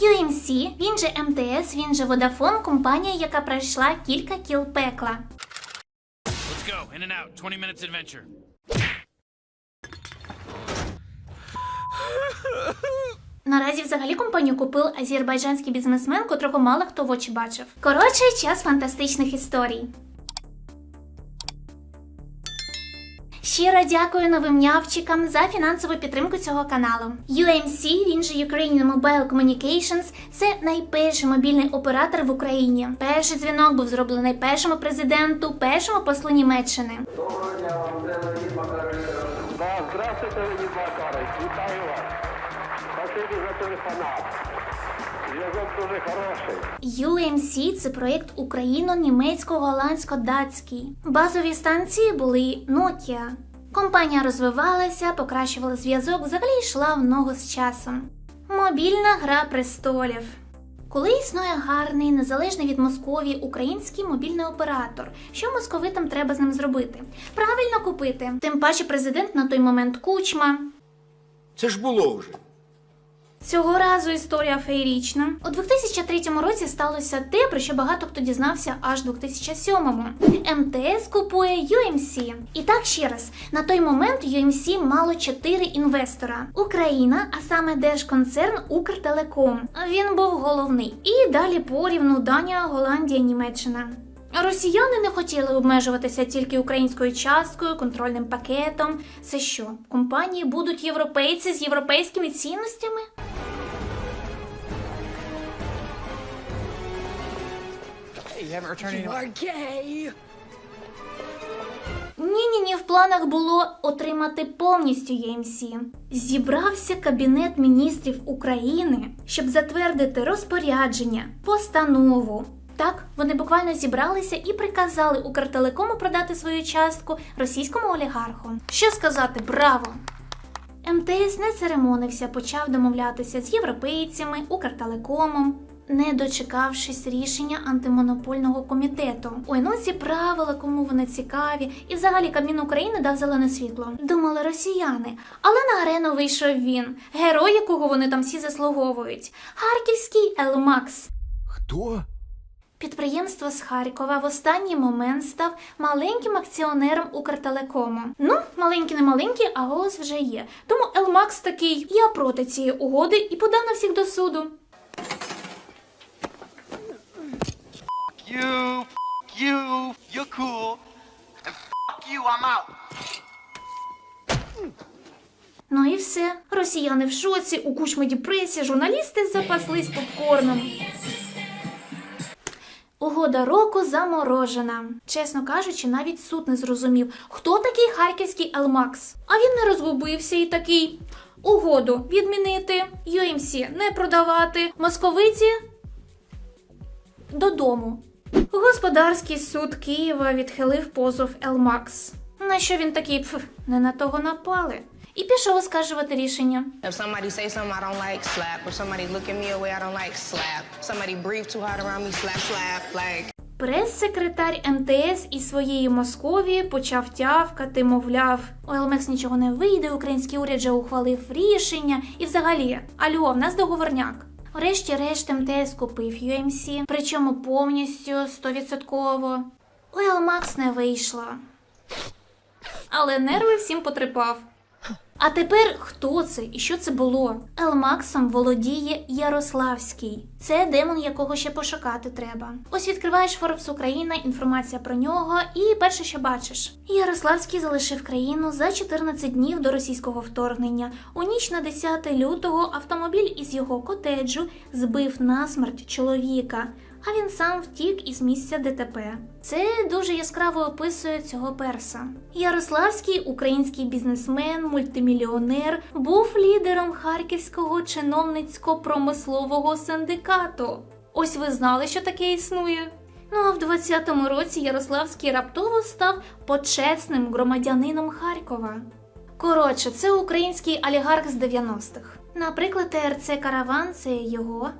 UMC, він же МТС, він же Vodafone, компанія, яка пройшла кілька кіл пекла. Let's go. In and out. 20 minutes adventure. Наразі взагалі компанію купив азербайджанський бізнесмен, котрого мало хто в очі бачив. Коротше, час фантастичних історій. Щиро дякую новим нявчикам за фінансову підтримку цього каналу. UMC, він же Ukrainian Mobile Communications, це найперший мобільний оператор в Україні. Перший дзвінок був зроблений першому президенту, першому послу Німеччини. Доброго дня вам, Леонід Макарович. Да, здравствуйте, Леонід Макарович, вітаю вас. Спасибі за телефонат. Зв'язок дуже хороший. UMC – це проєкт україно-німецько-голландсько-датський. Базові станції були Nokia. Компанія розвивалася, покращувала зв'язок, взагалі йшла в ногу з часом. Мобільна гра престолів. Коли існує гарний, незалежний від Московії український мобільний оператор, що московитам треба з ним зробити? Правильно купити. Тим паче президент на той момент кучма. Це ж було вже. Цього разу історія феєрічна. У 2003 році сталося те, про що багато хто дізнався аж у 2007-му. МТС купує UMC. І так ще раз, на той момент UMC мало чотири інвестора: Україна, а саме держконцерн Укртелеком. Він був головний. І далі порівну Данія, Голландія, Німеччина. Росіяни не хотіли обмежуватися тільки українською часткою, контрольним пакетом. Це що, компанії будуть європейці з європейськими цінностями? Ні, ні, ні, в планах було отримати повністю ЄМСі. Зібрався кабінет міністрів України, щоб затвердити розпорядження, постанову. Так, вони буквально зібралися і приказали Укртелекому продати свою частку російському олігарху. Що сказати, браво! МТС не церемонився, почав домовлятися з європейцями, Укртелекомом, не дочекавшись рішення антимонопольного комітету. Ой, ну ці правила, кому вони цікаві, і взагалі Кабмін України дав зелене світло. Думали росіяни, але на арену вийшов він, герой, якого вони там всі заслуговують. Харківський Елмакс. Хто? Підприємство з Харкова в останній момент став маленьким акціонером Укртелекому. Ну, маленький не маленький, а голос вже є. Тому Елмакс такий, я проти цієї угоди і подав на всіх до суду. You, fuck you, you're cool, and fuck you, I'm out. Ну і все. Росіяни в шоці, у кучмі депресія, журналісти запаслись попкорном. Угода року заморожена. Чесно кажучи, навіть суд не зрозумів, хто такий харківський Елмакс. А він не розгубився і такий. Угоду відмінити, UMC не продавати, московиці додому. Господарський суд Києва відхилив позов Елмакс. На що він такий пф, не на того напали. І пішов оскаржувати рішення. Прес-секретар МТС із своєї Московії почав тявкати, мовляв, у ЛМЕКС нічого не вийде, український уряд же ухвалив рішення. І взагалі, альо, в нас договорняк. Врешті-решт МТС купив UMC, причому повністю 100%. У Елмакс не вийшло. Але нерви всім потрепав. А тепер хто це і що це було? Елмаксом володіє Ярославський. Це демон, якого ще пошукати треба. Ось відкриваєш Forbes Україна, інформація про нього, і перше, що бачиш. Ярославський залишив країну за 14 днів до російського вторгнення. У ніч на 10 лютого автомобіль із його котеджу збив насмерть чоловіка. А він сам втік із місця ДТП. Це дуже яскраво описує цього перса. Ярославський, український бізнесмен, мультимільйонер, був лідером Харківського чиновницько-промислового синдикату. Ось ви знали, що таке існує. Ну а в 20-му році Ярославський раптово став почесним громадянином Харкова. Коротше, це український олігарх з 90-х. Наприклад, ТРЦ Караван це його.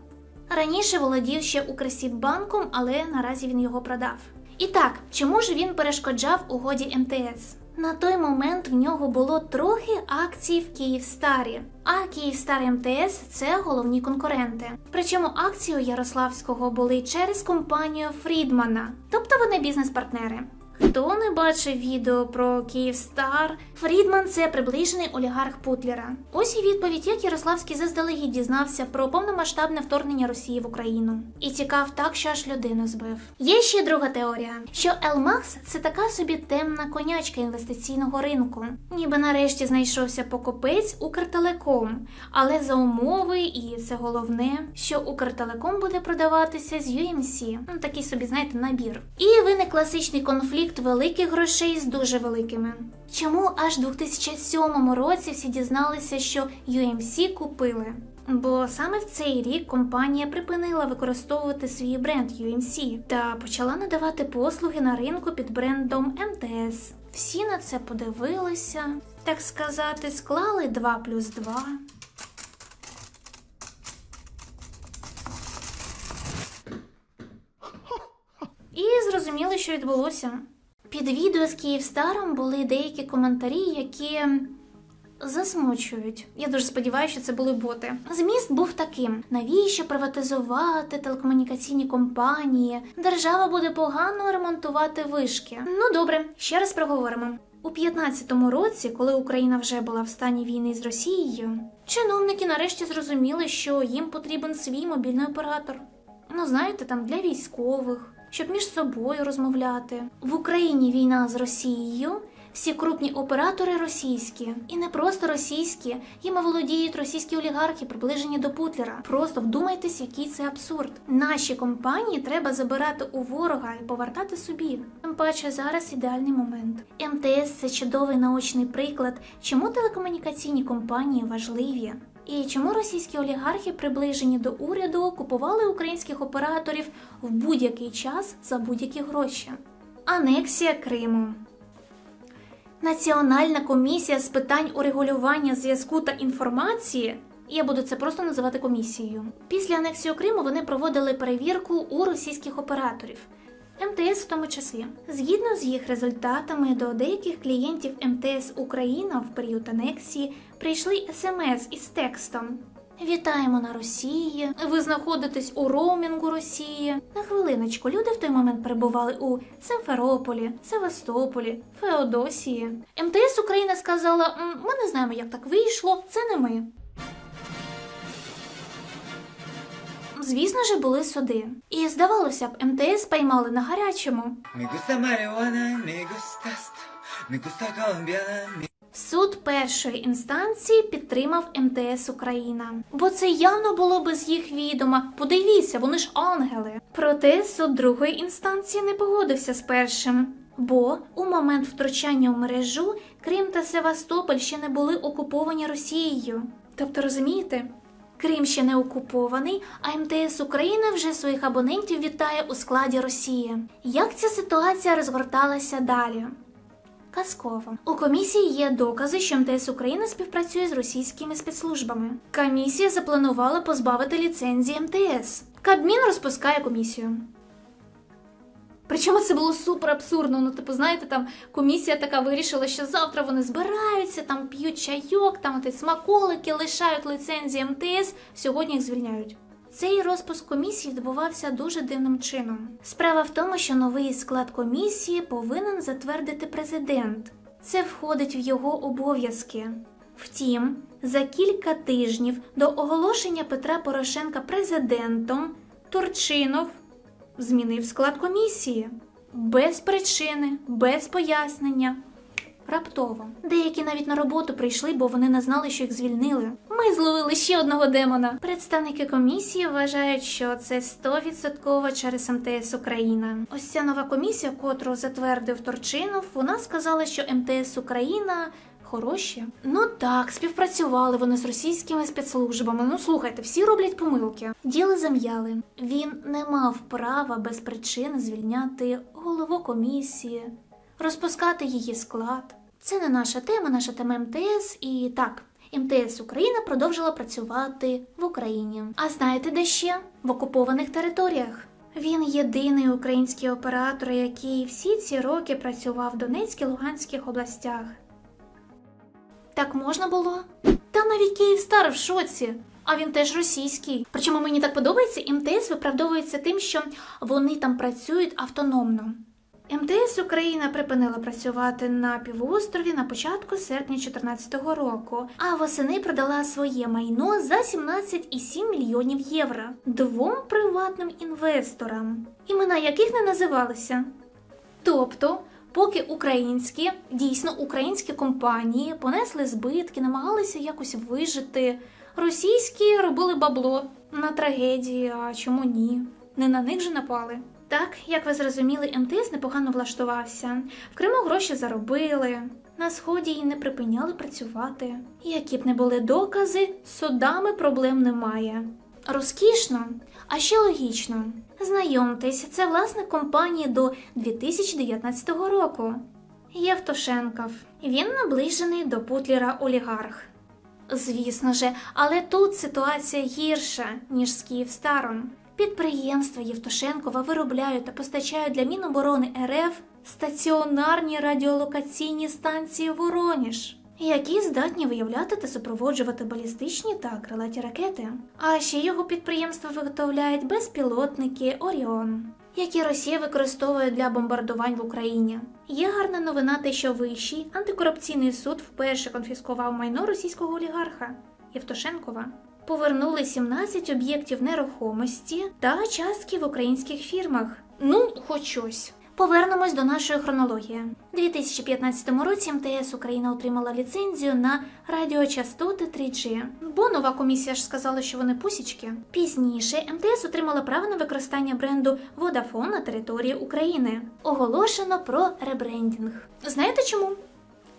Раніше володів ще Укрсіббанком, але наразі він його продав. І так, чому ж він перешкоджав угоді МТС? На той момент в нього було трохи акцій в Київстарі, а Київстар МТС це головні конкуренти. Причому акції у Ярославського були через компанію Фрідмана, тобто вони бізнес-партнери. Хто не бачив відео про Київстар, Фрідман це приближений олігарх Путлера. Ось і відповідь, як Ярославський заздалегідь дізнався про повномасштабне вторгнення Росії в Україну. І тікав так, що аж людину збив. Є ще друга теорія, що Елмакс це така собі темна конячка інвестиційного ринку. Ніби нарешті знайшовся покупець Укртелеком, але за умови, і це головне, що Укртелеком буде продаватися з UMC. Ну такий собі, знаєте, набір. І виник класичний конфлікт великих грошей з дуже великими. Чому аж у 2007 році всі дізналися, що UMC купили? Бо саме в цей рік компанія припинила використовувати свій бренд UMC та почала надавати послуги на ринку під брендом МТС. Всі на це подивилися, так сказати, склали 2 плюс 2. І зрозуміли, що відбулося. Під відео з Київстаром були деякі коментарі, які засмучують. Я дуже сподіваюся, що це були боти. Зміст був таким: навіщо приватизувати телекомунікаційні компанії? Держава буде погано ремонтувати вишки. Ну добре, ще раз проговоримо. У 15-му році, коли Україна вже була в стані війни з Росією, чиновники нарешті зрозуміли, що їм потрібен свій мобільний оператор. Ну, знаєте, там для військових, щоб між собою розмовляти. В Україні війна з Росією. Всі крупні оператори російські, і не просто російські, їми володіють російські олігархи, приближені до Путлера. Просто вдумайтесь, який це абсурд. Наші компанії треба забирати у ворога і повертати собі. Тим паче зараз ідеальний момент. МТС це чудовий наочний приклад, чому телекомунікаційні компанії важливі. І чому російські олігархи, приближені до уряду, купували українських операторів в будь-який час за будь-які гроші? Анексія Криму. Національна комісія з питань урегулювання зв'язку та інформації. Я буду це просто називати комісією. Після анексії Криму вони проводили перевірку у російських операторів. МТС в тому числі. Згідно з їх результатами, до деяких клієнтів МТС Україна в період анексії прийшли смс із текстом. Вітаємо на Росії. Ви знаходитесь у роумінгу Росії. На хвилиночку, люди в той момент перебували у Симферополі, Севастополі, Феодосії. МТС Україна сказала: ми не знаємо, як так вийшло, це не ми. Звісно ж, були суди. І здавалося б, МТС поймали на гарячому. Суд першої інстанції підтримав МТС Україна, бо це явно було без їх відома. Подивіться, вони ж ангели. Проте суд другої інстанції не погодився з першим. Бо у момент втручання у мережу Крим та Севастополь ще не були окуповані Росією. Тобто, розумієте? Крим ще не окупований, а МТС України вже своїх абонентів вітає у складі Росії. Як ця ситуація розгорталася далі? Казково. У комісії є докази, що МТС України співпрацює з російськими спецслужбами. Комісія запланувала позбавити ліцензії МТС. Кабмін розпускає комісію. Причому це було супер абсурдно. Ну, типу, знаєте, там комісія така вирішила, що завтра вони збираються, там п'ють чайок, там от смаколики, лишають ліцензії МТС, сьогодні їх звільняють. Цей розпуск комісії відбувався дуже дивним чином. Справа в тому, що новий склад комісії повинен затвердити президент. Це входить в його обов'язки. Втім, за кілька тижнів до оголошення Петра Порошенка президентом Турчинов змінив склад комісії без причини, без пояснення. Раптово. Деякі навіть на роботу прийшли, бо вони не знали, що їх звільнили. Ми зловили ще одного демона. Представники комісії вважають, що це 100% через МТС Україна. Ось ця нова комісія, котру затвердив Торчинов, вона сказала, що МТС Україна. Хороші. Ну так, співпрацювали вони з російськими спецслужбами. Ну слухайте, всі роблять помилки. Діли зам'яли. Він не мав права без причини звільняти голову комісії, розпускати її склад. Це не наша тема, наша тема МТС. І так, МТС Україна продовжила працювати в Україні. А знаєте де ще? В окупованих територіях. Він єдиний український оператор, який всі ці роки працював в Донецькій Луганських областях. Так можна було? Та навіть Київстар в шоці. А він теж російський. Причому мені так подобається, МТС виправдовується тим, що вони там працюють автономно. МТС Україна припинила працювати на півострові на початку серпня 2014 року, а восени продала своє майно за 17,7 мільйонів євро двом приватним інвесторам, імена яких не називалися. Тобто, поки українські, дійсно українські компанії понесли збитки, намагалися якось вижити, російські робили бабло на трагедії, а чому ні? Не на них же напали. Так, як ви зрозуміли, МТС непогано влаштувався. В Криму гроші заробили. На сході й не припиняли працювати. Які б не були докази, судами проблем немає. Розкішно, а ще логічно. Знайомтесь, це власник компанії до 2019 року. Євтушенков. Він наближений до Путлера олігарх. Звісно же, але тут ситуація гірша, ніж з Київстаром. Підприємства Євтушенкова виробляють та постачають для Міноборони РФ стаціонарні радіолокаційні станції Вороніж, які здатні виявляти та супроводжувати балістичні та крилаті ракети. А ще його підприємства виготовляють безпілотники Оріон, які Росія використовує для бомбардувань в Україні. Є гарна новина, те, що вищий антикорупційний суд вперше конфіскував майно російського олігарха Євтушенкова. Повернули 17 об'єктів нерухомості та частки в українських фірмах. Ну, хоч щось. Повернемось до нашої хронології. У 2015 році МТС Україна отримала ліцензію на радіочастоти 3G, бо нова комісія ж сказала, що вони пусічки. Пізніше МТС отримала право на використання бренду Vodafone на території України. Оголошено про ребрендінг. Знаєте чому?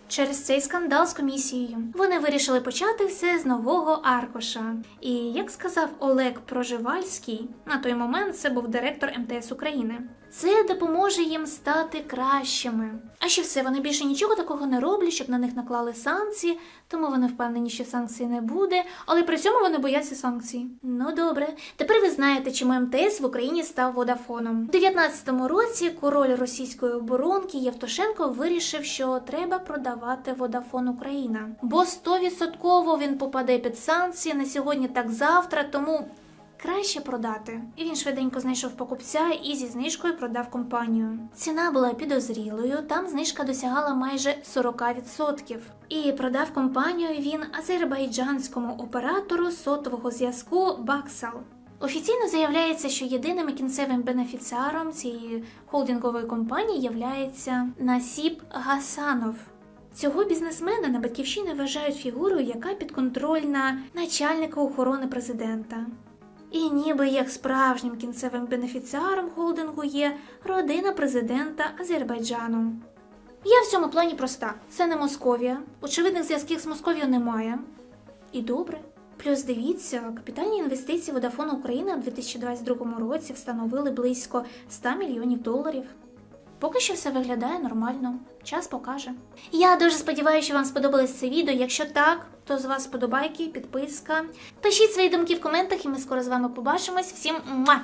Через цей скандал з комісією вони вирішили почати все з нового аркуша. І як сказав Олег Проживальський, на той момент це був директор МТС України. Це допоможе їм стати кращими. А ще все, вони більше нічого такого не роблять, щоб на них наклали санкції, тому вони впевнені, що санкцій не буде, але при цьому вони бояться санкцій. Ну добре, тепер ви знаєте, чому МТС в Україні став водафоном. У 19-му році король російської оборонки Євтушенко вирішив, що треба продавати Водафон Україна, бо 100% він попаде під санкції на сьогодні, так завтра, тому. Краще продати. І він швиденько знайшов покупця і зі знижкою продав компанію. Ціна була підозрілою, там знижка досягала майже 40%. І продав компанію він азербайджанському оператору сотового зв'язку Баксал. Офіційно заявляється, що єдиним кінцевим бенефіціаром цієї холдингової компанії являється Насіб Гасанов. Цього бізнесмена на батьківщині вважають фігурою, яка підконтрольна начальника охорони президента. І ніби як справжнім кінцевим бенефіціаром холдингу є родина президента Азербайджану. Я в цьому плані проста: це не Московія. Очевидних зв'язків з Московією немає. І добре. Плюс дивіться, капітальні інвестиції Vodafone України у 2022 році встановили близько 100 мільйонів доларів. Поки що все виглядає нормально. Час покаже. Я дуже сподіваюся, що вам сподобалось це відео. Якщо так, то з вас подобайки, підписка. Пишіть свої думки в коментах, і ми скоро з вами побачимось. Всім муа!